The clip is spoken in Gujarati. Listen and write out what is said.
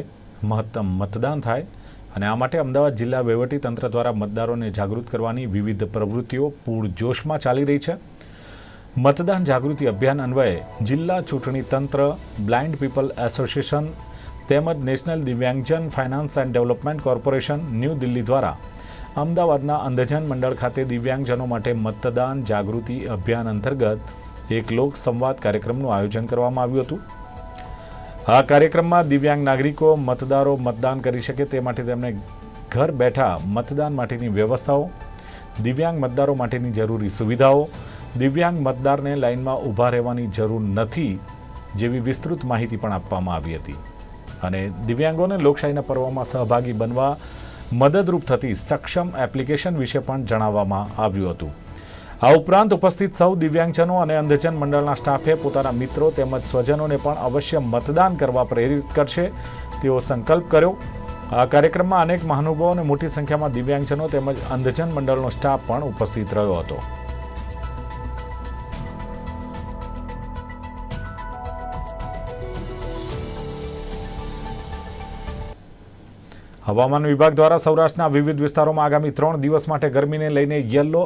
મહત્તમ મતદાન થાય અને આ માટે અમદાવાદ જિલ્લા વહીવટીતંત્ર દ્વારા મતદારોને જાગૃત કરવાની વિવિધ પ્રવૃત્તિઓ પૂરજોશમાં ચાલી રહી છે. મતદાન જાગૃતિ અભિયાન અન્વયે જિલ્લા ચૂંટણી તંત્ર, બ્લાઇન્ડ પીપલ એસોસિએશન તેમજ national દિવ્યાંગજન finance and development corporation New Delhi દ્વારા અમદાવાદના અંધજન મંડળ ખાતે દિવ્યાંગજનો માટે મતદાન જાગૃતિ અભિયાન અંતર્ગત એક લોક સંવાદ કાર્યક્રમનું આયોજન કરવામાં આવ્યું હતું. આ કાર્યક્રમમાં દિવ્યાંગ નાગરિકો મતદારો મતદાન કરી શકે તે માટે તેમણે ઘર બેઠા મતદાન માટેની વ્યવસ્થાઓ, દિવ્યાંગ મતદારો માટેની જરૂરી સુવિધાઓ, દિવ્યાંગ મતદારને લાઇનમાં ઊભા રહેવાની જરૂર નથી જેવી વિસ્તૃત માહિતી પણ આપવામાં આવી હતી. અને દિવ્યાંગોને લોકશાહીના પર્વમાં સહભાગી બનવા મદદરૂપ થતી સક્ષમ એપ્લિકેશન વિશે પણ જણાવવામાં આવ્યું હતું. આ ઉપરાંત ઉપસ્થિત સૌ દિવ્યાંગજનો અને અંધજન મંડળના સ્ટાફે પોતાના મિત્રો તેમજ સ્વજનોને પણ અવશ્ય મતદાન કરવા પ્રેરિત કરશે. તેવો સંકલ્પ કર્યો. આ કાર્યક્રમમાં અનેક મહાનુભાવો અને મોટી સંખ્યામાં દિવ્યાંગજનો તેમજ અંધજન મંડળનો સ્ટાફ પણ ઉપસ્થિત રહ્યો હતો. હવામાન વિભાગ દ્વારા સૌરાષ્ટ્રના વિવિધ વિસ્તારોમાં આગામી ત્રણ દિવસ માટે ગરમીને લઈને યલો